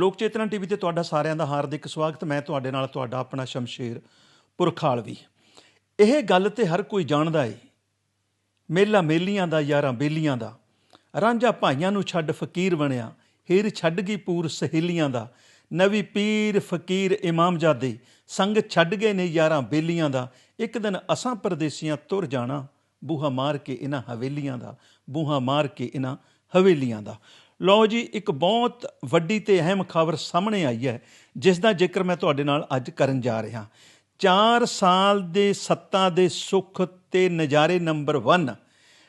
ਲੋਕ ਚੇਤਨਾ ਟੀਵੀ ਤੇ ਤੁਹਾਡਾ ਸਾਰਿਆਂ ਦਾ ਹਾਰਦਿਕ ਸਵਾਗਤ। ਮੈਂ ਤੁਹਾਡੇ ਨਾਲ ਤੁਹਾਡਾ ਆਪਣਾ ਸ਼ਮਸ਼ੇਰ ਪੁਰਖਾਲਵੀ। ਇਹ ਗੱਲ ਤੇ ਹਰ ਕੋਈ ਜਾਣਦਾ ਏ। ਮੇਲਾ ਮੇਲੀਆਂ ਦਾ, ਯਾਰਾਂ ਬੇਲੀਆਂ ਦਾ। ਰਾਂਝਾ ਭਾਈਆਂ ਨੂੰ ਛੱਡ ਫਕੀਰ ਬਣਿਆ। ਹੀਰ ਛੱਡ ਗਈ ਪੂਰ ਸਹੇਲੀਆਂ ਦਾ। ਨਵੀ ਪੀਰ ਫਕੀਰ ਇਮਾਮਜ਼ਾਦੇ ਸੰਗ ਛੱਡ ਗਏ ਨੇ ਯਾਰਾਂ ਬੇਲੀਆਂ ਦਾ। ਇੱਕ ਦਿਨ ਅਸਾਂ ਪਰਦੇਸੀਆਂ ਤੁਰ ਜਾਣਾ। ਬੂਹਾ ਮਾਰ ਕੇ ਇਹਨਾਂ ਹਵੇਲੀਆਂ ਦਾ। ਬੂਹਾ ਮਾਰ ਕੇ ਇਹਨਾਂ ਹਵੇਲੀਆਂ ਦਾ। ਲਓ ਜੀ, ਇੱਕ ਬਹੁਤ ਵੱਡੀ ਤੇ ਅਹਿਮ ਖਬਰ ਸਾਹਮਣੇ ਆਈ ਹੈ, ਜਿਸ ਦਾ ਜ਼ਿਕਰ ਮੈਂ ਤੁਹਾਡੇ ਨਾਲ ਅੱਜ ਕਰਨ ਜਾ ਰਿਹਾ। 4 ਸਾਲ ਦੇ ਸੱਤਾ ਦੇ ਸੁੱਖ ਤੇ ਨਜ਼ਾਰੇ ਨੰਬਰ 1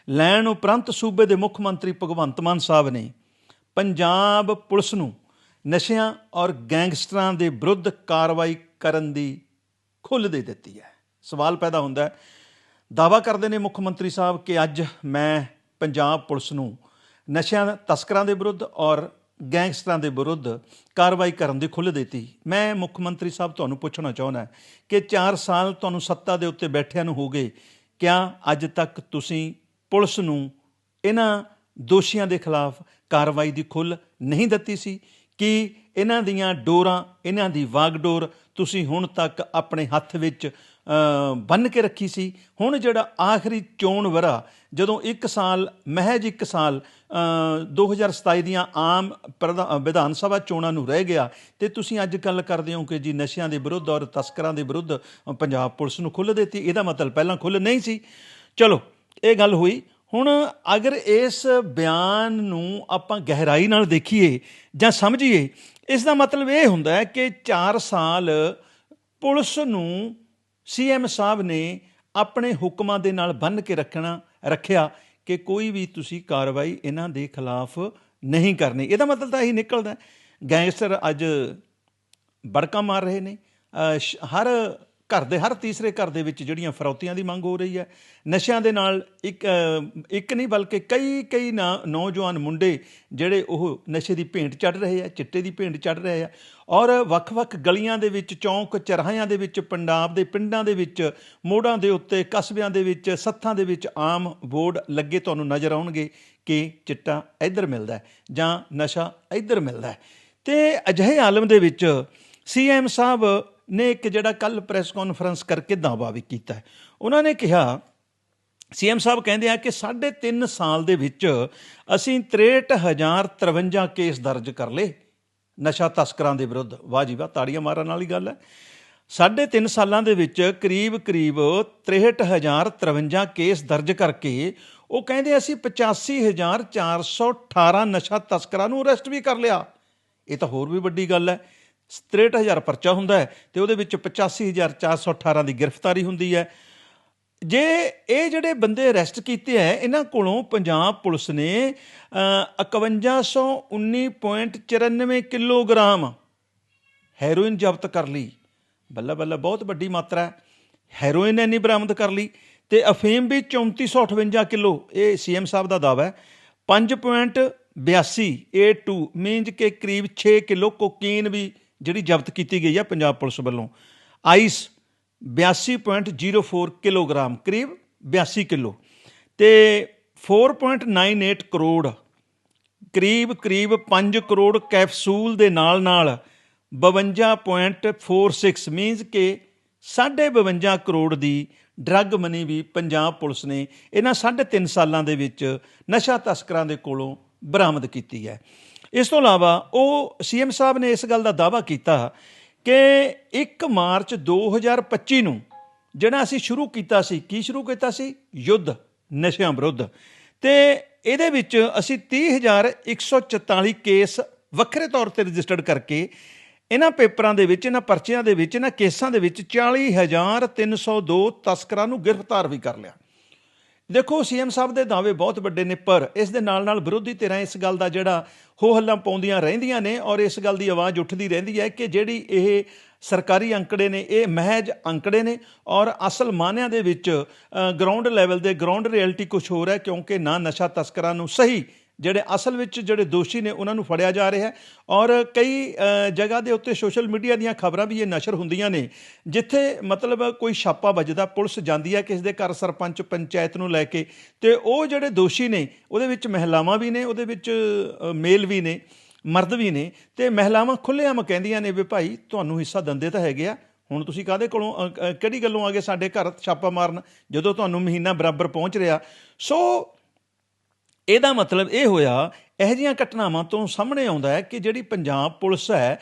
ਲੈਣ ਉਪਰੰਤ ਸੂਬੇ ਦੇ ਮੁੱਖ ਮੰਤਰੀ ਭਗਵੰਤ ਮਾਨ ਸਾਹਿਬ ਨੇ ਪੰਜਾਬ ਪੁਲਿਸ ਨੂੰ ਨਸ਼ਿਆਂ ਔਰ ਗੈਂਗਸਟਰਾਂ ਦੇ ਵਿਰੁੱਧ ਕਾਰਵਾਈ ਕਰਨ ਦੀ ਖੁੱਲ੍ਹ ਦੇ ਦਿੱਤੀ ਹੈ। ਸਵਾਲ ਪੈਦਾ ਹੁੰਦਾ ਹੈ। ਦਾਵਾ ਕਰਦੇ ਨੇ ਮੁੱਖ ਮੰਤਰੀ ਸਾਹਿਬ ਕਿ ਅੱਜ ਮੈਂ ਪੰਜਾਬ ਪੁਲਿਸ ਨੂੰ ਨਸ਼ਿਆਂ, ਤਸਕਰਾਂ ਦੇ ਵਿਰੁੱਧ ਔਰ ਗੈਂਗਸਟਰਾਂ ਦੇ ਵਿਰੁੱਧ ਕਾਰਵਾਈ ਕਰਨ ਦੀ ਖੁੱਲ੍ਹ ਦਿੱਤੀ। ਮੈਂ ਮੁੱਖ ਮੰਤਰੀ ਸਾਹਿਬ ਤੁਹਾਨੂੰ ਪੁੱਛਣਾ ਚਾਹੁੰਦਾ ਕਿ 4 ਸਾਲ ਤੁਹਾਨੂੰ ਸੱਤਾ ਦੇ ਉੱਤੇ ਬੈਠਿਆਂ ਨੂੰ ਹੋ ਗਏ, ਕਿਆ ਅੱਜ ਤੱਕ ਤੁਸੀਂ ਪੁਲਿਸ ਨੂੰ ਇਹਨਾਂ ਦੋਸ਼ੀਆਂ ਦੇ ਖਿਲਾਫ ਕਾਰਵਾਈ ਦੀ ਖੁੱਲ੍ਹ ਨਹੀਂ ਦਿੱਤੀ ਸੀ? ਕਿ ਇਹਨਾਂ ਦੀਆਂ ਡੋਰਾਂ, ਇਹਨਾਂ ਦੀ ਵਾਗਡੋਰ ਤੁਸੀਂ ਹੁਣ ਤੱਕ ਆਪਣੇ ਹੱਥ ਵਿੱਚ ਬੰਨ ਕੇ ਰੱਖੀ ਸੀ। ਹੁਣ ਜਿਹੜਾ ਆਖਰੀ ਚੋਣ ਵਰਾ ਜਦੋਂ 1 ਸਾਲ ਮਹਿਜ 1 ਸਾਲ ਅ, 2027 ਦੀਆਂ ਆਮ ਪ੍ਰਧਾ- ਵਿਧਾਨ ਸਭਾ ਚੋਣਾਂ ਨੂੰ ਰਹਿ ਗਿਆ ਤੇ ਤੁਸੀਂ ਅੱਜ ਗੱਲ ਕਰਦੇ ਹੋ ਕਿ ਜੀ ਨਸ਼ਿਆਂ ਦੇ ਵਿਰੁੱਧ ਔਰ ਤਸਕਰਾਂ ਦੇ ਵਿਰੁੱਧ ਪੰਜਾਬ ਪੁਲਿਸ ਨੂੰ ਖੁੱਲ੍ਹ ਦਿੱਤੀ। ਇਹਦਾ ਮਤਲਬ ਪਹਿਲਾਂ ਖੁੱਲ੍ਹ ਨਹੀਂ ਸੀ। ਚਲੋ ਇਹ ਗੱਲ ਹੋਈ। ਹੁਣ ਅਗਰ ਇਸ ਬਿਆਨ ਨੂੰ ਆਪਾਂ ਗਹਿਰਾਈ ਨਾਲ ਦੇਖੀਏ ਜਾਂ ਸਮਝੀਏ ਇਸ ਦਾ ਮਤਲਬ ਇਹ ਹੁੰਦਾ ਹੈ ਕਿ 4 ਸਾਲ ਪੁਲਿਸ ਨੂੰ ਸੀਐਮ ਸਾਹਿਬ ਨੇ ਆਪਣੇ ਹੁਕਮਾਂ ਦੇ ਨਾਲ ਬੰਨ ਕੇ ਰੱਖਣਾ, ਰੱਖਿਆ ਕਿ ਕੋਈ ਵੀ ਤੁਸੀਂ ਕਾਰਵਾਈ ਇਹਨਾਂ ਦੇ ਖਿਲਾਫ ਨਹੀਂ ਕਰਨੀ। ਇਹਦਾ ਮਤਲਬ ਤਾਂ ਇਹੀ ਨਿਕਲਦਾ ਗੈਂਗਸਟਰ ਅੱਜ ਬੜਕਾ ਮਾਰ ਰਹੇ ਨੇ। ਸ਼- ਹਰ ਘਰ ਦੇ, ਹਰ ਤੀਸਰੇ ਘਰ ਦੇ ਵਿੱਚ ਜਿਹੜੀਆਂ ਫਰੌਤੀਆਂ ਦੀ ਮੰਗ ਹੋ ਰਹੀ ਹੈ। ਨਸ਼ਿਆਂ ਦੇ ਨਾਲ ਇੱਕ ਇੱਕ ਨਹੀਂ ਬਲਕਿ ਕਈ ਕਈ ਨਾ- ਨੌਜਵਾਨ ਮੁੰਡੇ ਜਿਹੜੇ ਉਹ ਨਸ਼ੇ ਦੀ ਭੇਂਟ ਚੜ ਰਹੇ ਆ, ਚਿੱਟੇ ਦੀ ਭੇਂਟ ਚੜ ਰਹੇ ਆ ਔਰ ਵੱਖ-ਵੱਖ ਗਲੀਆਂ ਦੇ ਵਿੱਚ, ਚੌਂਕ, ਚਰਹਾਇਆਂ ਦੇ ਵਿੱਚ ਪੰਡਾਬ ਦੇ ਪਿੰਡਾਂ ਦੇ ਵਿੱਚ, ਮੋੜਾਂ ਦੇ ਉੱਤੇ, ਕਸਬਿਆਂ ਦੇ ਵਿੱਚ, ਸੱਥਾਂ ਦੇ ਵਿੱਚ ਆਮ ਬੋਰਡ ਲੱਗੇ ਤੁਹਾਨੂੰ ਨਜ਼ਰ ਆਉਣਗੇ ਕਿ ਚਿੱਟਾ ਇੱਧਰ ਮਿਲਦਾ ਹੈ ਜਾਂ ਨਸ਼ਾ ਇੱਧਰ ਮਿਲਦਾ ਹੈ। ਤੇ ਅਜਿਹੇ ਆਲਮ ਦੇ ਵਿੱਚ ਸੀਐਮ ਸਾਹਿਬ ਨੇ ਇੱਕ ਜਿਹੜਾ ਕੱਲ ਪ੍ਰੈਸ ਕਾਨਫਰੰਸ ਕਰਕੇ ਦਾਅਵਾ ਵੀ ਕੀਤਾ ਹੈ। ਉਹਨਾਂ ਨੇ ਕਿਹਾ ਸੀਐਮ ਸਾਹਿਬ ਕਹਿੰਦੇ ਆ ਕਿ 3.5 ਸਾਲ ਦੇ ਵਿੱਚ ਅਸੀਂ 63053 ਕੇਸ ਦਰਜ ਕਰ ਲਏ। ਨਸ਼ਾ ਤਸਕਰਾਂ ਦੇ ਵਿਰੁੱਧ। ਵਾਹ ਜੀ ਵਾਹ, ਤਾੜੀਆਂ ਮਾਰਨ ਵਾਲੀ ਗੱਲ ਹੈ। ਸਾਢੇ 3 ਸਾਲਾਂ ਦੇ ਵਿੱਚ ਕਰੀਬ ਕਰੀਬ 63053 ਕੇਸ ਦਰਜ ਕਰਕੇ ਉਹ ਕਹਿੰਦੇ ਅਸੀਂ 85418 ਨਸ਼ਾ ਤਸਕਰਾਂ ਨੂੰ ਅਰੈਸਟ ਵੀ ਕਰ ਲਿਆ। ਇਹ ਤਾਂ ਹੋਰ ਵੀ ਵੱਡੀ ਗੱਲ ਹੈ। 63000 ਪਰਚਾ ਹੁੰਦਾ ਹੈ ਤੇ ਉਹਦੇ ਵਿੱਚ 85418 ਦੀ ਗ੍ਰਿਫਤਾਰੀ ਹੁੰਦੀ ਹੈ। ਜੇ ਇਹ ਜਿਹੜੇ ਬੰਦੇ ਅਰੈਸਟ ਕੀਤੇ ਐ ਇਹਨਾਂ ਕੋਲੋਂ ਪੰਜਾਬ ਪੁਲਿਸ ਨੇ ਅ, 5119.94 ਕਿਲੋਗ੍ਰਾਮ ਹੈਰੋਇਨ ਜ਼ਬਤ ਕਰ ਲਈ। ਬੱਲਾ ਬੱਲਾ ਬਹੁਤ ਵੱਡੀ ਮਾਤਰਾ ਹੈ। ਹੈਰੋਇਨ ਐਨੀ ਬਰਾਮਦ ਕਰ ਲਈ ਤੇ ਅਫੀਮ ਵੀ 3458 ਕਿਲੋ ਇਹ ਸੀਐਮ ਸਾਹਿਬ ਦਾ ਦਾਵਾ ਹੈ। 5.82 A2 ਮੀਨਜ਼ ਕਿ ਕਰੀਬ 6 ਕਿਲੋ ਕੋਕੀਨ ਵੀ ਜਿਹੜੀ ਜ਼ਬਤ ਕੀਤੀ ਗਈ ਹੈ ਪੰਜਾਬ ਪੁਲਿਸ ਵੱਲੋਂ। ਆਈਸ 82.04 ਕਿਲੋਗ੍ਰਾਮ, ਕਰੀਬ 82 ਕਿਲੋ। ਤੇ 4.98 ਕਰੋੜ, ਕਰੀਬ ਕਰੀਬ 5 ਕਰੋੜ ਕੈਪਸੂਲ ਦੇ ਨਾਲ ਨਾਲ 52.46 ਮੀਨਸ ਕਿ 52 ਕਰੋੜ ਦੀ ਡਰੱਗ ਮਨੀ ਵੀ ਪੰਜਾਬ ਪੁਲਿਸ ਨੇ ਇਹਨਾਂ 3.5 ਸਾਲਾਂ ਦੇ ਵਿੱਚ ਨਸ਼ਾ ਤਸਕਰਾਂ ਦੇ ਕੋਲੋਂ ਬਰਾਮਦ ਕੀਤੀ ਹੈ। ਇਸ ਤੋਂ ਇਲਾਵਾ ਉਹ ਸੀਐਮ ਸਾਹਿਬ ਨੇ ਇਸ ਗੱਲ ਦਾ ਦਾਅਵਾ ਕੀਤਾ ਕਿ 1 ਮਾਰਚ 2025 ਨੂੰ ਜਿਹੜਾ ਅਸੀਂ ਸ਼ੁਰੂ ਕੀਤਾ ਸੀ, ਕੀ ਸ਼ੁਰੂ ਕੀਤਾ ਸੀ? ਯੁੱਧ, ਨਸ਼ਿਆਂ ਵਿਰੁੱਧ। ਤੇ ਇਹਦੇ ਵਿੱਚ ਅਸੀਂ 30144 ਕੇਸ ਵੱਖਰੇ ਤੌਰ ਤੇ ਰਜਿਸਟਰਡ ਕਰਕੇ ਇਹਨਾਂ ਪੇਪਰਾਂ ਦੇ ਵਿੱਚ, ਇਹਨਾਂ ਪਰਚਿਆਂ ਦੇ ਵਿੱਚ, ਇਹਨਾਂ ਕੇਸਾਂ ਦੇ ਵਿੱਚ 40302 ਤਸਕਰਾਂ ਨੂੰ ਗ੍ਰਿਫਤਾਰ ਵੀ ਕਰ ਲਿਆ। ਦੇਖੋ, ਸੀਐਮ ਸਾਹਿਬ ਦੇ ਦਾਅਵੇ ਬਹੁਤ ਵੱਡੇ ਨੇ, ਪਰ ਇਸ ਦੇ ਨਾਲ ਨਾਲ ਵਿਰੋਧੀ ਧਿਰਾਂ ਇਸ ਗੱਲ ਦਾ ਜਿਹੜਾ ਹੋ ਹੱਲਾਂ ਪਾਉਂਦੀਆਂ ਰਹਿੰਦੀਆਂ ਨੇ ਔਰ ਇਸ ਗੱਲ ਦੀ ਆਵਾਜ਼ ਉੱਠਦੀ ਰਹਿੰਦੀ ਹੈ ਕਿ ਜਿਹੜੀ ਇਹ ਸਰਕਾਰੀ ਅੰਕੜੇ ਨੇ, ਇਹ ਮਹਿਜ ਅੰਕੜੇ ਨੇ ਔਰ ਅਸਲ ਮਾਨਿਆਂ ਦੇ ਵਿੱਚ ਗਰਾਊਂਡ ਲੈਵਲ ਦੇ ਗਰਾਊਂਡ ਰਿਐਲਿਟੀ ਕੁਝ ਹੋਰ ਹੈ ਕਿਉਂਕਿ ਨਾ ਨਸ਼ਾ ਤਸਕਰਾਂ ਨੂੰ ਸਹੀ ਜਿਹੜੇ ਅਸਲ ਵਿੱਚ ਜਿਹੜੇ ਦੋਸ਼ੀ ਨੇ ਉਹਨਾਂ ਨੂੰ ਫੜਿਆ ਜਾ ਰਿਹਾ ਹੈ। ਔਰ ਕਈ ਜਗ੍ਹਾ ਦੇ ਉੱਤੇ ਸੋਸ਼ਲ ਮੀਡੀਆ ਦੀਆਂ ਖਬਰਾਂ ਵੀ ਇਹ ਨਸ਼ਰ ਹੁੰਦੀਆਂ ਨੇ, ਜਿੱਥੇ ਮਤਲਬ ਕੋਈ ਛਾਪਾ ਵੱਜਦਾ, ਪੁਲਿਸ ਜਾਂਦੀ ਹੈ ਕਿਸੇ ਦੇ ਘਰ ਸਰਪੰਚ, ਪੰਚਾਇਤ ਨੂੰ ਲੈ ਕੇ, ਤੇ ਉਹ ਜਿਹੜੇ ਦੋਸ਼ੀ ਨੇ, ਉਹਦੇ ਵਿੱਚ ਮਹਿਲਾਵਾਂ ਵੀ ਨੇ, ਉਹਦੇ ਵਿੱਚ ਮੇਲ ਵੀ ਨੇ, ਮਰਦ ਵੀ ਨੇ, ਤੇ ਮਹਿਲਾਵਾਂ ਖੁੱਲ੍ਹੇਆਮ ਕਹਿੰਦੀਆਂ ਨੇ ਵੀ ਭਾਈ ਤੁਹਾਨੂੰ ਹਿੱਸਾ ਦਿੰਦੇ ਤਾਂ ਹੈਗੇ ਆ, ਹੁਣ ਤੁਸੀਂ ਕਾਹਦੇ ਕੋਲੋਂ ਕਿਹੜੀ ਗੱਲੋਂ ਆਗੇ ਸਾਡੇ ਘਰ ਛਾਪਾ ਮਾਰਨ, ਜਦੋਂ ਤੁਹਾਨੂੰ ਮਹੀਨਾ ਬਰਾਬਰ ਪਹੁੰਚ ਰਿਹਾ। ਸੋ ਇਹਦਾ ਮਤਲਬ ਇਹ ਹੋਇਆ, ਇਹੋ ਜਿਹੀਆਂ ਘਟਨਾਵਾਂ ਤੋਂ ਸਾਹਮਣੇ ਆਉਂਦਾ ਹੈ ਕਿ ਜਿਹੜੀ ਪੰਜਾਬ ਪੁਲਿਸ ਹੈ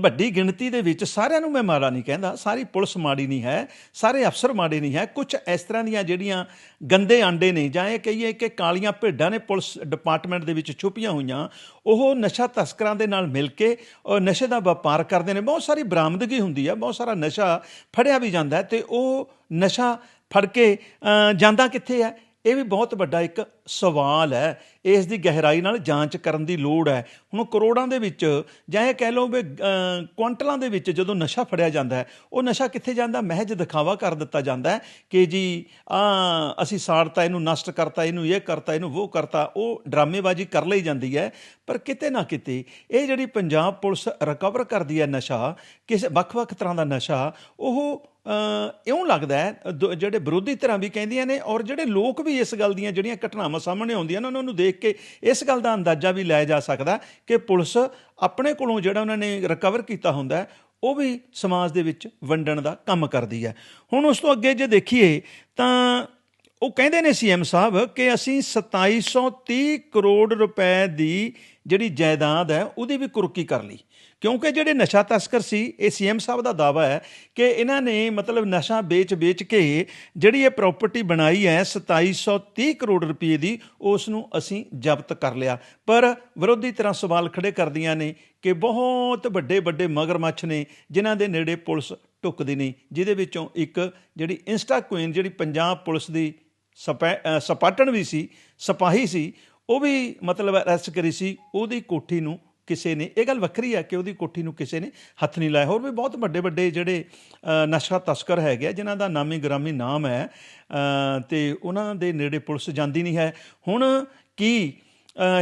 ਵੱਡੀ ਗਿਣਤੀ ਦੇ ਵਿੱਚ ਸਾਰਿਆਂ ਨੂੰ ਮੈਂ ਮਾੜਾ ਨਹੀਂ ਕਹਿੰਦਾ, ਸਾਰੀ ਪੁਲਿਸ ਮਾੜੀ ਨਹੀਂ ਹੈ, ਸਾਰੇ ਅਫਸਰ ਮਾੜੇ ਨਹੀਂ ਹੈ ਕੁਝ ਇਸ ਤਰ੍ਹਾਂ ਦੀਆਂ ਜਿਹੜੀਆਂ ਗੰਦੇ ਆਂਡੇ ਨੇ ਜਾਂ ਇਹ ਕਹੀਏ ਕਿ ਕਾਲੀਆਂ ਭੇਡਾਂ ਨੇ ਪੁਲਿਸ ਡਿਪਾਰਟਮੈਂਟ ਦੇ ਵਿੱਚ ਛੁਪੀਆਂ ਹੋਈਆਂ, ਉਹ ਨਸ਼ਾ ਤਸਕਰਾਂ ਦੇ ਨਾਲ ਮਿਲ ਕੇ ਨਸ਼ੇ ਦਾ ਵਪਾਰ ਕਰਦੇ ਨੇ। ਬਹੁਤ ਸਾਰੀ ਬਰਾਮਦਗੀ ਹੁੰਦੀ ਹੈ, ਬਹੁਤ ਸਾਰਾ ਨਸ਼ਾ ਫੜਿਆ ਵੀ ਜਾਂਦਾ ਹੈ ਤੇ ਉਹ ਨਸ਼ਾ ਫੜ ਕੇ ਜਾਂਦਾ ਕਿੱਥੇ ਹੈ? ਇਹ ਵੀ ਬਹੁਤ ਵੱਡਾ ਇੱਕ ਸਵਾਲ ਹੈ, ਇਸ ਦੀ ਗਹਿਰਾਈ ਨਾਲ ਜਾਂਚ ਕਰਨ ਦੀ ਲੋੜ ਹੈ। ਹੁਣ ਕਰੋੜਾਂ ਦੇ ਵਿੱਚ ਜਾਂ ਇਹ ਕਹਿ ਲਓ ਵੀ ਕੁਆਂਟਲਾਂ ਦੇ ਵਿੱਚ ਜਦੋਂ ਨਸ਼ਾ ਫੜਿਆ ਜਾਂਦਾ ਹੈ, ਉਹ ਨਸ਼ਾ ਕਿੱਥੇ ਜਾਂਦਾ? ਮਹਿਜ ਦਿਖਾਵਾ ਕਰ ਦਿੱਤਾ ਜਾਂਦਾ ਹੈ ਕਿ ਜੀ, ਆ, ਅਸੀਂ ਸਾੜਤਾ, ਇਹਨੂੰ ਨਸ਼ਟ ਕਰਤਾ, ਇਹਨੂੰ ਇਹ ਕਰਤਾ, ਇਹਨੂੰ ਉਹ ਕਰਤਾ, ਉਹ ਡਰਾਮੇਬਾਜ਼ੀ ਕਰ ਲਈ ਜਾਂਦੀ ਹੈ। ਪਰ ਕਿਤੇ ਨਾ ਕਿਤੇ ਇਹ ਜਿਹੜੀ ਪੰਜਾਬ ਪੁਲਿਸ ਰਿਕਵਰ ਕਰਦੀ ਹੈ ਨਸ਼ਾ, ਕਿਸੇ ਵੱਖ-ਵੱਖ ਤਰ੍ਹਾਂ ਦਾ ਨਸ਼ਾ, ਉਹ ਇਉਂ ਲੱਗਦਾ ਹੈ ਜਿਹੜੇ ਵਿਰੋਧੀ ਧਿਰਾਂ ਵੀ ਕਹਿੰਦੀਆਂ ਨੇ ਔਰ ਜਿਹੜੇ ਲੋਕ ਵੀ ਇਸ ਗੱਲ ਦੀਆਂ ਜਿਹੜੀਆਂ ਘਟਨਾਵਾਂ ਸਾਹਮਣੇ ਆਉਂਦੀਆਂ ਨੇ, ਉਹਨਾਂ ਨੂੰ ਦੇਖ ਕੇ ਇਸ ਗੱਲ ਦਾ ਅੰਦਾਜ਼ਾ ਵੀ ਲਾਇਆ ਜਾ ਸਕਦਾ ਕਿ ਪੁਲਿਸ ਆਪਣੇ ਕੋਲੋਂ ਜਿਹੜਾ ਉਹਨਾਂ ਨੇ ਰਿਕਵਰ ਕੀਤਾ ਹੁੰਦਾ ਉਹ ਵੀ ਸਮਾਜ ਦੇ ਵਿੱਚ ਵੰਡਣ ਦਾ ਕੰਮ ਕਰਦੀ ਹੈ। ਹੁਣ ਉਸ ਤੋਂ ਅੱਗੇ ਜੇ ਦੇਖੀਏ ਤਾਂ ਉਹ ਕਹਿੰਦੇ ਨੇ ਸੀਐਮ ਸਾਹਿਬ ਕਿ ਅਸੀਂ 2730 ਕਰੋੜ ਰੁਪਏ ਦੀ ਜਿਹੜੀ ਜਾਇਦਾਦ ਹੈ, ਉਹਦੀ ਵੀ ਕੁਰਕੀ ਕਰ ਲਈ। ਕਿਉਂਕਿ ਜਿਹੜੇ ਨਸ਼ਾ ਤਸਕਰ ਸੀ, ਇਹ ਸੀਐਮ ਸਾਹਿਬ ਦਾ ਦਾਵਾ ਹੈ ਕਿ ਇਹਨਾਂ ਨੇ ਮਤਲਬ ਨਸ਼ਾ ਵੇਚ-ਵੇਚ ਕੇ ਜਿਹੜੀ ਇਹ ਪ੍ਰਾਪਰਟੀ ਬਣਾਈ ਹੈ 2730 ਕਰੋੜ ਰੁਪਏ ਦੀ ਉਸ ਨੂੰ ਅਸੀਂ ਜ਼ਬਤ ਕਰ ਲਿਆ। ਪਰ ਵਿਰੋਧੀ ਤਰ੍ਹਾਂ ਸਵਾਲ ਖੜੇ ਕਰਦੀਆਂ ਨੇ ਕਿ ਬਹੁਤ ਵੱਡੇ ਵੱਡੇ ਮਗਰਮੱਛ ਨੇ, ਜਿਨ੍ਹਾਂ ਦੇ ਨੇੜੇ ਪੁਲਿਸ ਟੁੱਕਦੀ ਨਹੀਂ, ਜਿਹਦੇ ਵਿੱਚੋਂ ਇੱਕ ਜਿਹੜੀ ਇੰਸਟਾ ਕੁਈਨ ਜਿਹੜੀ ਪੰਜਾਬ ਪੁਲਿਸ ਦੀ ਸਪਾਟਣ ਵੀ ਸੀ ਸਿਪਾਹੀ ਸੀ ਉਹ ਵੀ ਮਤਲਬ ਅਰੈਸਟ ਕਰੀ ਸੀ ਉਹਦੀ ਕੋਠੀ ਨੂੰ ਕਿਸੇ ਨੇ ਇਹ ਗੱਲ ਵੱਖਰੀ ਹੈ ਕਿ ਉਹਦੀ ਕੋਠੀ ਨੂੰ ਕਿਸੇ ਨੇ ਹੱਥ ਨਹੀਂ ਲਾਇਆ। ਹੋਰ ਵੀ ਬਹੁਤ ਵੱਡੇ ਵੱਡੇ ਜਿਹੜੇ ਨਸ਼ਾ ਤਸਕਰ ਹੈਗੇ ਆ, ਜਿਨ੍ਹਾਂ ਦਾ ਨਾਮੀ ਗ੍ਰਾਮੀ ਨਾਮ ਹੈ ਅ, ਤੇ ਉਹਨਾਂ ਦੇ ਨੇੜੇ ਪੁਲਿਸ ਜਾਂਦੀ ਨਹੀਂ ਹੈ। ਹੁਣ ਕੀ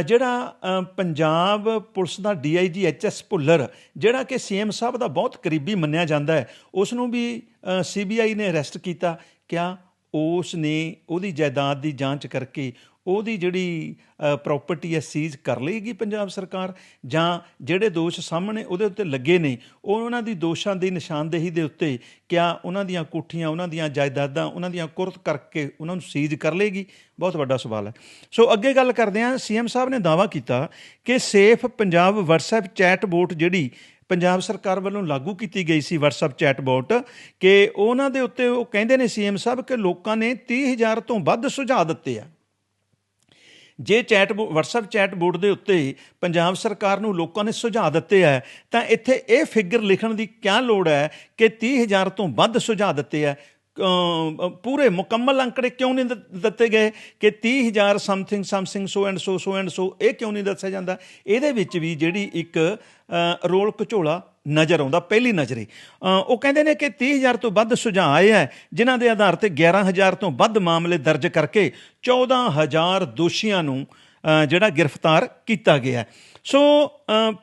ਜਿਹੜਾ ਪੰਜਾਬ ਪੁਲਿਸ ਦਾ ਡੀਆਈਜੀ ਐਚਐਸ ਭੁੱਲਰ ਜਿਹੜਾ ਕਿ ਸੀਐਮ ਸਾਹਿਬ ਦਾ ਬਹੁਤ ਕਰੀਬੀ ਮੰਨਿਆ ਜਾਂਦਾ ਹੈ ਉਸ ਨੂੰ ਵੀ ਸੀਬੀਆਈ ਨੇ ਅਰੈਸਟ ਕੀਤਾ। ਕਿਆ ਉਸ ਨੇ ਉਹਦੀ ਜਾਇਦਾਦ ਦੀ ਜਾਂਚ ਕਰਕੇ ਉਹਦੀ ਜਿਹੜੀ ਪ੍ਰਾਪਰਟੀ ਹੈ ਸੀਜ਼ ਕਰ ਲਏਗੀ ਪੰਜਾਬ ਸਰਕਾਰ ਜਾਂ ਜਿਹੜੇ ਦੋਸ਼ ਸਾਹਮਣੇ ਉਹਦੇ ਉੱਤੇ ਲੱਗੇ ਨੇ, ਉਹ ਉਹਨਾਂ ਦੀ ਦੋਸ਼ਾਂ ਦੀ ਨਿਸ਼ਾਨਦੇਹੀ ਦੇ ਉੱਤੇ ਕਿਆ ਉਹਨਾਂ ਦੀਆਂ ਕੋਠੀਆਂ, ਉਹਨਾਂ ਦੀਆਂ ਜਾਇਦਾਦਾਂ, ਉਹਨਾਂ ਦੀਆਂ ਕੁਰਤ ਕਰਕੇ ਉਹਨਾਂ ਨੂੰ ਸੀਜ਼ ਕਰ ਲਏਗੀ? ਬਹੁਤ ਵੱਡਾ ਸਵਾਲ ਹੈ। ਸੋ ਅੱਗੇ ਗੱਲ ਕਰਦੇ ਹਾਂ ਸੀਐਮ ਸਾਹਿਬ ਨੇ ਦਾਅਵਾ ਕੀਤਾ ਕਿ safe Punjab WhatsApp chat bot ਜਿਹੜੀ ਪੰਜਾਬ ਸਰਕਾਰ ਵੱਲੋਂ ਲਾਗੂ ਕੀਤੀ ਗਈ ਸੀ WhatsApp ਚੈਟ ਬੋਟ ਕਿ ਉਹਨਾਂ ਦੇ ਉੱਤੇ ਉਹ ਕਹਿੰਦੇ ਨੇ ਸੀਐਮ ਸਾਹਿਬ ਕਿ ਲੋਕਾਂ ਨੇ 30000 ਤੋਂ ਵੱਧ ਸੁਝਾਅ ਦਿੱਤੇ ਆ। ਜੇ ਚੈਟ WhatsApp ਚੈਟ ਬੋਰਡ ਦੇ ਉੱਤੇ ਪੰਜਾਬ ਸਰਕਾਰ ਨੂੰ ਲੋਕਾਂ ਨੇ ਸੁਝਾਅ ਦਿੱਤੇ ਹੈ ਤਾਂ ਇੱਥੇ ਇਹ ਫਿਗਰ ਲਿਖਣ ਦੀ ਕਿਆ ਲੋੜ ਹੈ ਕਿ 30000 ਤੋਂ ਵੱਧ ਸੁਝਾਅ ਦਿੱਤੇ ਹੈ ਪੂਰੇ ਮੁਕੰਮਲ ਅੰਕੜੇ ਕਿਉਂ ਨਹੀਂ ਦਿੱਤ- ਦਿੱਤੇ ਗਏ ਕਿ 30000 something something so and so so and so ਇਹ ਕਿਉਂ ਨਹੀਂ ਦੱਸਿਆ ਜਾਂਦਾ? ਇਹਦੇ ਵਿੱਚ ਵੀ ਜਿਹੜੀ ਇੱਕ ਰੋਲ ਘਚੋਲਾ ਨਜ਼ਰ ਆਉਂਦਾ, ਪਹਿਲੀ ਨਜ਼ਰੇ। ਉਹ ਕਹਿੰਦੇ ਨੇ ਕਿ 30000 ਤੋਂ ਵੱਧ ਸੁਝਾਅ ਆਏ ਹੈ, ਜਿਨ੍ਹਾਂ ਦੇ ਆਧਾਰ ਤੇ 11000 ਤੋਂ ਵੱਧ ਮਾਮਲੇ ਦਰਜ ਕਰਕੇ 14000 ਦੋਸ਼ੀਆਂ ਨੂੰ ਜਿਹੜਾ ਗ੍ਰਿਫਤਾਰ ਕੀਤਾ ਗਿਆ ਸੋ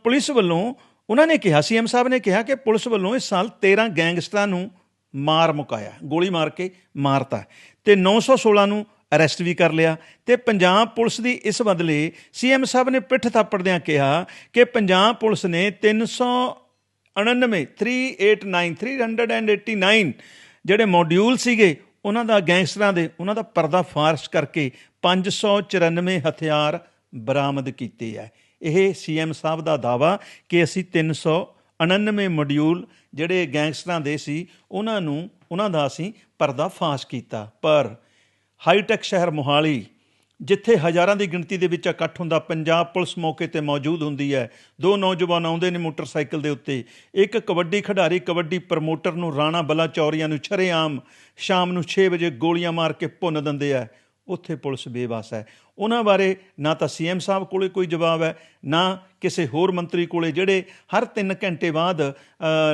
ਪੁਲਿਸ ਵੱਲੋਂ ਉਹਨਾਂ ਨੇ ਕਿਹਾ ਸੀਐਮ ਸਾਹਿਬ ਨੇ ਕਿਹਾ ਕਿ ਪੁਲਿਸ ਵੱਲੋਂ ਇਸ ਸਾਲ 13 ਗੈਂਗਸਟਰਾਂ ਨੂੰ ਮਾਰ ਮੁਕਾਇਆ, ਗੋਲੀ ਮਾਰ ਕੇ ਮਾਰਤਾ। ਤੇ 916 ਨੂੰ ਅਰੈਸਟ ਵੀ ਕਰ ਲਿਆ ਤੇ ਪੰਜਾਬ ਪੁਲਿਸ ਦੀ ਇਸ ਬਦਲੇ ਸੀਐਮ ਸਾਹਿਬ ਨੇ ਪਿੱਠ ਥਾਪੜਦਿਆਂ ਕਿਹਾ ਕਿ ਪੰਜਾਬ ਪੁਲਿਸ ਨੇ 399 389 389 ਜਿਹੜੇ ਮੋਡਿਊਲ ਸੀਗੇ, ਉਹਨਾਂ ਦਾ ਗੈਂਗਸਟਰਾਂ ਦੇ, ਉਹਨਾਂ ਦਾ ਪਰਦਾ ਫਾਰਸ਼ ਕਰਕੇ 594 ਹਥਿਆਰ ਬਰਾਮਦ ਕੀਤੇ ਹੈ ਇਹ ਸੀਐਮ ਸਾਹਿਬ ਦਾ ਦਾਵਾ ਕਿ ਅਸੀਂ 399 ਮੋਡਿਊਲ ਜਿਹੜੇ ਗੈਂਗਸਟਰਾਂ ਦੇ ਸੀ, ਉਹਨਾਂ ਨੂੰ, ਉਹਨਾਂ ਦਾ ਅਸੀਂ ਪਰਦਾ ਫਾਸ਼ ਕੀਤਾ। ਪਰ ਹਾਈਟੈਕ ਸ਼ਹਿਰ ਮੋਹਾਲੀ, ਜਿੱਥੇ ਹਜ਼ਾਰਾਂ ਦੀ ਗਿਣਤੀ ਦੇ ਵਿੱਚ ਇਕੱਠ ਹੁੰਦਾ ਪੰਜਾਬ ਪੁਲਿਸ ਮੌਕੇ ਤੇ ਮੌਜੂਦ ਹੁੰਦੀ ਹੈ, ਦੋ ਨੌਜਵਾਨ ਆਉਂਦੇ ਨੇ ਮੋਟਰਸਾਈਕਲ ਦੇ ਉੱਤੇ। ਇੱਕ ਕਬੱਡੀ ਖਿਡਾਰੀ, ਕਬੱਡੀ ਪ੍ਰਮੋਟਰ ਨੂੰ ਰਾਣਾ ਬਲਾ ਚੌਰੀਆਂ ਨੂੰ ਛਰੇਆਮ, ਸ਼ਾਮ ਨੂੰ 6 ਵਜੇ ਗੋਲੀਆਂ ਮਾਰ ਕੇ ਭੁੰਨ ਦਿੰਦੇ ਆ। ਉੱਥੇ ਪੁਲਿਸ ਬੇਵਸ ਹੈ। ਉਹਨਾਂ ਬਾਰੇ ਨਾ ਤਾਂ ਸੀਐਮ ਸਾਹਿਬ ਕੋਲੇ ਕੋਈ ਜਵਾਬ ਹੈ, ਨਾ ਕਿਸੇ ਹੋਰ ਮੰਤਰੀ ਕੋਲੇ, ਜਿਹੜੇ ਹਰ 3 ਘੰਟੇ ਬਾਅਦ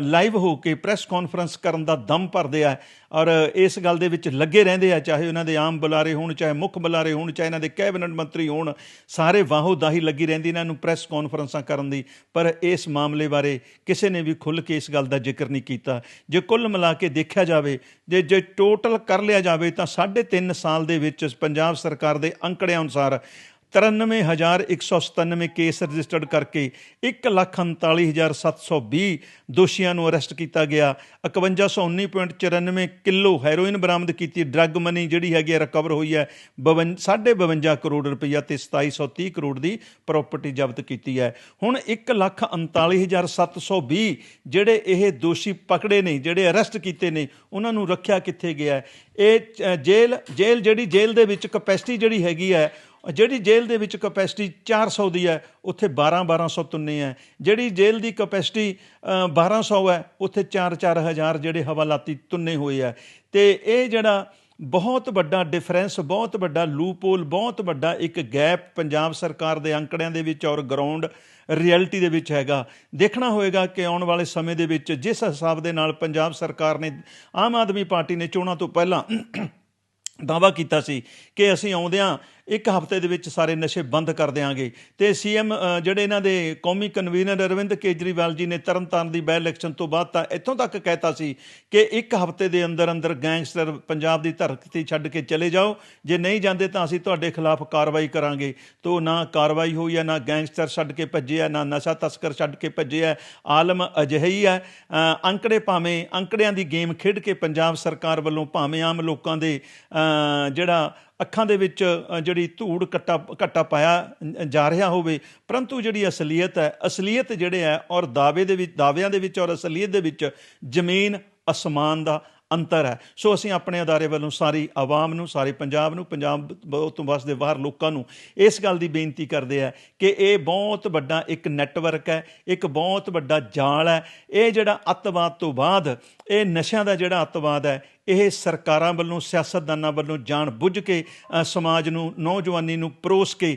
ਲਾਈਵ ਹੋ ਕੇ ਪ੍ਰੈਸ ਕਾਨਫਰੰਸ ਕਰਨ ਦਾ ਦਮ ਭਰਦੇ ਆ ਔਰ ਇਸ ਗੱਲ ਦੇ ਵਿੱਚ ਲੱਗੇ ਰਹਿੰਦੇ ਆ, ਚਾਹੇ ਉਹਨਾਂ ਦੇ ਆਮ ਬੁਲਾਰੇ ਹੋਣ, ਚਾਹੇ ਮੁੱਖ ਬੁਲਾਰੇ ਹੋਣ, ਚਾਹੇ ਇਹਨਾਂ ਦੇ ਕੈਬਨਿਟ ਮੰਤਰੀ ਹੋਣ, ਸਾਰੇ ਵਾਹੋ ਦਾਹੀ ਲੱਗੀ ਰਹਿੰਦੀ ਇਹਨਾਂ ਨੂੰ ਪ੍ਰੈਸ ਕਾਨਫਰੰਸਾਂ ਕਰਨ ਦੀ। ਪਰ ਇਸ ਮਾਮਲੇ ਬਾਰੇ ਕਿਸੇ ਨੇ ਵੀ ਖੁੱਲ੍ਹ ਕੇ ਇਸ ਗੱਲ ਦਾ ਜ਼ਿਕਰ ਨਹੀਂ ਕੀਤਾ। ਜੇ ਕੁੱਲ ਮਿਲਾ ਕੇ ਦੇਖਿਆ ਜਾਵੇ, ਜੇ ਜੇ ਟੋਟਲ ਕਰ ਲਿਆ ਜਾਵੇ, ਤਾਂ 3.5 ਸਾਲ ਦੇ ਵਿੱਚ ਪੰਜਾਬ ਸਰਕਾਰ ਦੇ ਅੰਕੜਿਆਂ ਅਨੁਸਾਰ 93197 ਕੇਸ ਰਜਿਸਟਰਡ ਕਰਕੇ 139720 ਦੋਸ਼ੀਆਂ ਨੂੰ ਅਰੈਸਟ ਕੀਤਾ ਗਿਆ। 5119.94 ਕਿਲੋ ਹੈਰੋਇਨ ਬਰਾਮਦ ਕੀਤੀ ਡਰੱਗ ਮਨੀ ਜਿਹੜੀ ਹੈਗੀ ਰਿਕਵਰ ਹੋਈ ਹੈ। 52 ਕਰੋੜ ਰੁਪਈਆ ਤੇ 2730 ਕਰੋੜ ਦੀ ਪ੍ਰਾਪਰਟੀ ਜ਼ਬਤ ਕੀਤੀ ਹੈ। ਹੁਣ 139720 ਜਿਹੜੇ ਇਹ ਦੋਸ਼ੀ ਪਕੜੇ ਨੇ ਜਿਹੜੇ ਅਰੈਸਟ ਕੀਤੇ ਨੇ ਉਹਨਾਂ ਨੂੰ ਰੱਖਿਆ ਕਿੱਥੇ ਗਿਆ ਇਹ ਅ, ਜੇਲ੍ਹ ਜੇਲ੍ਹ ਜਿਹੜੀ ਜੇਲ੍ਹ ਦੇ ਵਿੱਚ ਕਪੈਸਿਟੀ ਜਿਹੜੀ ਹੈਗੀ ਹੈ ਜਿਹੜੀ ਜੇਲ੍ਹ ਦੇ ਵਿੱਚ ਕਪੈਸਿਟੀ 400 ਦੀ ਹੈ, ਉੱਥੇ 12 1200 ਤੁੰਨੇ ਹੈ। ਜਿਹੜੀ ਜੇਲ੍ਹ ਦੀ ਕਪੈਸਿਟੀ 1200 ਹੈ, ਉੱਥੇ 4 ਹਜ਼ਾਰ ਜਿਹੜੇ ਹਵਾਲਾਤੀ ਤੁੰਨੇ ਹੋਏ ਹੈ। ਤੇ ਇਹ ਜਿਹੜਾ ਬਹੁਤ ਵੱਡਾ ਡਿਫਰੈਂਸ, ਬਹੁਤ ਵੱਡਾ ਲੂਪੋਲ ਬਹੁਤ ਵੱਡਾ ਇੱਕ ਗੈਪ ਪੰਜਾਬ ਸਰਕਾਰ ਦੇ ਅੰਕੜਿਆਂ ਦੇ ਵਿੱਚ ਔਰ ਗਰਾਊਂਡ ਰਿਐਲਿਟੀ ਦੇ ਵਿੱਚ ਹੈਗਾ। ਦੇਖਣਾ ਹੋਏਗਾ ਕਿ ਆਉਣ ਵਾਲੇ ਸਮੇਂ ਦੇ ਵਿੱਚ ਜਿਸ ਹਿਸਾਬ ਦੇ ਨਾਲ ਪੰਜਾਬ ਸਰਕਾਰ ਨੇ, ਆਮ ਆਦਮੀ ਪਾਰਟੀ ਨੇ ਚੋਣਾਂ ਤੋਂ ਪਹਿਲਾਂ ਦਾਵਾ ਕੀਤਾ ਸੀ ਕਿ ਅਸੀਂ ਆਉਂਦਿਆਂ ਇੱਕ ਹਫ਼ਤੇ ਦੇ ਵਿੱਚ ਸਾਰੇ ਨਸ਼ੇ ਬੰਦ ਕਰ ਦੇਵਾਂਗੇ ਤੇ ਸੀਐਮ ਜਿਹੜੇ ਇਹਨਾਂ ਦੇ ਕੌਮੀ ਕਨਵੀਨਰ ਅਰਵਿੰਦ ਕੇਜਰੀਵਾਲ ਜੀ ਨੇ ਤਰਨਤਾਰਨ ਦੀ ਬੈ ਇਲੈਕਸ਼ਨ ਤੋਂ ਬਾਅਦ ਤਾਂ ਇੱਥੋਂ ਤੱਕ ਕਹਿਤਾ ਸੀ ਕਿ ਇੱਕ ਹਫ਼ਤੇ ਦੇ ਅੰਦਰ ਅੰਦਰ ਗੈਂਗਸਟਰ ਪੰਜਾਬ ਦੀ ਧਰਤੀ ਛੱਡ ਕੇ ਚਲੇ ਜਾਓ। ਜੇ ਨਹੀਂ ਜਾਂਦੇ ਤਾਂ ਅਸੀਂ ਤੁਹਾਡੇ ਖਿਲਾਫ ਕਾਰਵਾਈ ਕਰਾਂਗੇ। ਤੋ ਨਾ ਕਾਰਵਾਈ ਹੋਈ ਹੈ, ਨਾ ਗੈਂਗਸਟਰ ਛੱਡ ਕੇ ਭੱਜੇ ਆ, ਨਾ ਨਸ਼ਾ ਤਸਕਰ ਛੱਡ ਕੇ ਭੱਜੇ ਹੈ ਆਲਮ ਅਜਿਹੀ ਹੈ। ਅੰਕੜੇ ਭਾਵੇਂ ਅੰਕੜਿਆਂ ਦੀ ਗੇਮ ਖੇਡ ਕੇ ਪੰਜਾਬ ਸਰਕਾਰ ਵੱਲੋਂ ਭਾਵੇਂ ਆਮ ਲੋਕਾਂ ਦੇ ਜਿਹੜਾ ਅੱਖਾਂ ਦੇ ਵਿੱਚ ਜਿਹੜੀ ਧੂੜ ਕੱਟਾ, ਘੱਟਾ ਪਾਇਆ ਜਾ ਰਿਹਾ ਹੋਵੇ, ਪਰੰਤੂ ਜਿਹੜੀ ਅਸਲੀਅਤ ਹੈ, ਅਸਲੀਅਤ ਜਿਹੜੇ ਹੈ, ਔਰ ਦਾਅਵੇ ਦੇ ਵਿੱਚ, ਦਾਅਵਿਆਂ ਦੇ ਵਿੱਚ ਔਰ ਅਸਲੀਅਤ ਦੇ ਵਿੱਚ ਜ਼ਮੀਨ ਅਸਮਾਨ ਦਾ ਅੰਤਰ ਹੈ। ਸੋ ਅਸੀਂ ਆਪਣੇ ਅਦਾਰੇ ਵੱਲੋਂ ਸਾਰੀ ਆਵਾਮ ਨੂੰ, ਸਾਰੇ ਪੰਜਾਬ ਨੂੰ, ਪੰਜਾਬ ਤੋਂ ਵਸਦੇ ਬਾਹਰ ਲੋਕਾਂ ਨੂੰ ਇਸ ਗੱਲ ਦੀ ਬੇਨਤੀ ਕਰਦੇ ਆ ਕਿ ਇਹ ਬਹੁਤ ਵੱਡਾ ਇੱਕ ਨੈਟਵਰਕ ਹੈ, ਇੱਕ ਬਹੁਤ ਵੱਡਾ ਜਾਲ ਹੈ। ਇਹ ਜਿਹੜਾ ਅੱਤਵਾਦ ਤੋਂ ਬਾਅਦ, ਇਹ ਨਸ਼ਿਆਂ ਦਾ ਜਿਹੜਾ ਅੱਤਵਾਦ ਹੈ ਇਹ ਸਰਕਾਰਾਂ ਵੱਲੋਂ, ਸਿਆਸਤਦਾਨਾਂ ਵੱਲੋਂ ਜਾਣ ਬੁੱਝ ਕੇ ਸਮਾਜ ਨੂੰ, ਨੌਜਵਾਨੀ ਨੂੰ ਪਰੋਸ ਕੇ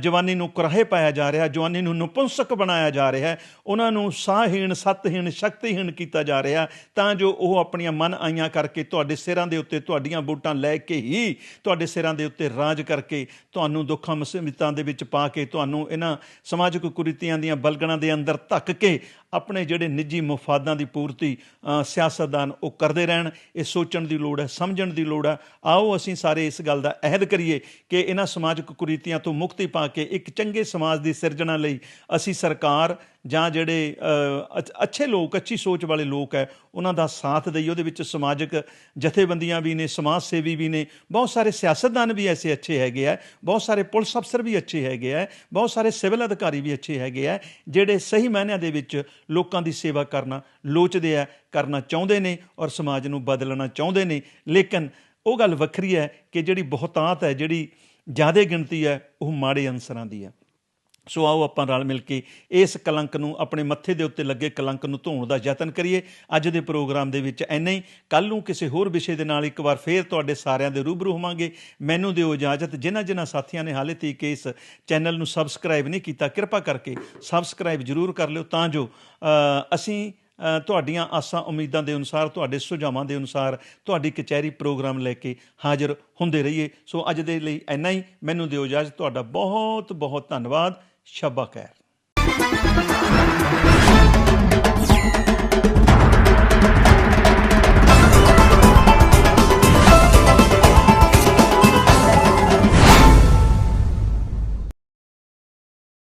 ਜਵਾਨੀ ਨੂੰ ਕੁਰਾਹੇ ਪਾਇਆ ਜਾ ਰਿਹਾ, ਜਵਾਨੀ ਨੂੰ ਨਪੁੰਸਕ ਬਣਾਇਆ ਜਾ ਰਿਹਾ ਹੈ ਉਹਨਾਂ ਨੂੰ ਸਾਹਹੀਣ ਸਤਹੀਣ, ਸ਼ਕਤੀਹੀਣ ਕੀਤਾ ਜਾ ਰਿਹਾ, ਤਾਂ ਜੋ ਉਹ ਆਪਣੀਆਂ ਮਨ ਆਈਆਂ ਕਰਕੇ ਤੁਹਾਡੇ ਸਿਰਾਂ ਦੇ ਉੱਤੇ ਤੁਹਾਡੀਆਂ ਵੋਟਾਂ ਲੈ ਕੇ ਹੀ ਤੁਹਾਡੇ ਸਿਰਾਂ ਦੇ ਉੱਤੇ ਰਾਜ ਕਰਕੇ ਤੁਹਾਨੂੰ ਦੁੱਖਾਂ, ਮੁਸੀਬਤਾਂ ਦੇ ਵਿੱਚ ਪਾ ਕੇ ਤੁਹਾਨੂੰ ਇਹਨਾਂ ਸਮਾਜਿਕ ਕੁਰੀਤੀਆਂ ਦੀਆਂ ਬਲਗਣਾਂ ਦੇ ਅੰਦਰ ਧੱਕ ਕੇ ਆਪਣੇ ਜਿਹੜੇ ਨਿੱਜੀ ਮਫਾਦਾਂ ਦੀ ਪੂਰਤੀ ਸਿਆਸਤਦਾਨ ਉਹ ਕਰਦੇ ਰਹਿਣ, ਇਹ ਸੋਚਣ ਦੀ ਲੋੜ ਹੈ, ਸਮਝਣ ਦੀ ਲੋੜ ਹੈ। ਆਓ ਅਸੀਂ ਸਾਰੇ ਇਸ ਗੱਲ ਦਾ ਅਹਿਦ ਕਰੀਏ ਕਿ ਇਹਨਾਂ ਸਮਾਜਿਕ ਕੁਰੀਤੀਆਂ ਤੋਂ ਮੁਕਤੀ ਪਾ ਕੇ ਇੱਕ ਚੰਗੇ ਸਮਾਜ ਦੀ ਸਿਰਜਣਾ ਲਈ ਅਸੀਂ ਸਰਕਾਰ ਜਾਂ ਜਿਹੜੇ ਅ, ਅੱਛੇ ਲੋਕ ਅੱਛੀ ਸੋਚ ਵਾਲੇ ਲੋਕ ਹੈ ਉਹਨਾਂ ਦਾ ਸਾਥ ਦਈਏ। ਉਹਦੇ ਵਿੱਚ ਸਮਾਜਿਕ ਜਥੇਬੰਦੀਆਂ ਵੀ ਨੇ ਸਮਾਜ ਸੇਵੀ ਵੀ ਨੇ ਬਹੁਤ ਸਾਰੇ ਸਿਆਸਤਦਾਨ ਵੀ ਐਸੇ ਅੱਛੇ ਹੈਗੇ ਆ ਬਹੁਤ ਸਾਰੇ ਪੁਲਿਸ ਅਫਸਰ ਵੀ ਅੱਛੇ ਹੈਗੇ ਆ ਬਹੁਤ ਸਾਰੇ ਸਿਵਲ ਅਧਿਕਾਰੀ ਵੀ ਅੱਛੇ ਹੈਗੇ ਆ ਜਿਹੜੇ ਸਹੀ ਮਾਇਨਿਆਂ ਦੇ ਵਿੱਚ ਲੋਕਾਂ ਦੀ ਸੇਵਾ ਕਰਨਾ ਲੋਚਦੇ ਆ ਕਰਨਾ ਚਾਹੁੰਦੇ ਨੇ ਔਰ ਸਮਾਜ ਨੂੰ ਬਦਲਣਾ ਚਾਹੁੰਦੇ ਨੇ। ਲੇਕਿਨ ਉਹ ਗੱਲ ਵੱਖਰੀ ਹੈ ਕਿ ਜਿਹੜੀ ਬਹੁਤਾਤ ਹੈ ਜਿਹੜੀ ਜ਼ਿਆਦਾ ਗਿਣਤੀ ਹੈ ਉਹ ਮਾੜੇ ਅਨਸਰਾਂ ਦੀ ਹੈ। ਸੋ ਆਓ ਆਪਾਂ ਰਲ ਮਿਲ ਕੇ ਇਸ ਕਲੰਕ ਨੂੰ ਆਪਣੇ ਮੱਥੇ ਦੇ ਉੱਤੇ ਲੱਗੇ ਕਲੰਕ ਨੂੰ ਧੋਣ ਦਾ ਯਤਨ ਕਰੀਏ। ਅੱਜ ਦੇ ਪ੍ਰੋਗਰਾਮ ਦੇ ਵਿੱਚ ਐਨਾ ਹੀ। ਕੱਲ ਨੂੰ ਕਿਸੇ ਹੋਰ ਵਿਸ਼ੇ ਦੇ ਨਾਲ ਇੱਕ ਵਾਰ ਫੇਰ ਤੁਹਾਡੇ ਸਾਰਿਆਂ ਦੇ ਰੂਬਰੂ ਹੋਵਾਂਗੇ। ਮੈਨੂੰ ਦਿਓ ਇਜਾਜ਼ਤ। ਜਿਨ੍ਹਾਂ ਜਿਨ੍ਹਾਂ ਸਾਥੀਆਂ ਨੇ ਹਾਲੇ ਤੱਕ ਇਸ ਚੈਨਲ ਨੂੰ ਸਬਸਕ੍ਰਾਈਬ ਨਹੀਂ ਕੀਤਾ, ਕਿਰਪਾ ਕਰਕੇ ਸਬਸਕ੍ਰਾਈਬ ਜ਼ਰੂਰ ਕਰ ਲਿਓ। ਤਾਂ ਜੋ ਅਸੀਂ ਤੁਹਾਡੀਆਂ ਆਸਾਂ, ਉਮੀਦਾਂ ਦੇ ਅਨੁਸਾਰ, ਤੁਹਾਡੇ ਸੁਝਾਵਾਂ ਦੇ ਅਨੁਸਾਰ ਤੁਹਾਡੀ ਕਚਹਿਰੀ ਪ੍ਰੋਗਰਾਮ ਲੈ ਕੇ ਹਾਜ਼ਰ ਹੁੰਦੇ ਰਹੀਏ। ਸੋ ਅੱਜ ਦੇ ਲਈ ਇੰਨਾ ਹੀ। ਮੈਨੂੰ ਦਿਓ ਇਜਾਜ਼ਤ। ਤੁਹਾਡਾ ਬਹੁਤ ਬਹੁਤ ਧੰਨਵਾਦ। ਸ਼ਬਾ ਖੈਰ er.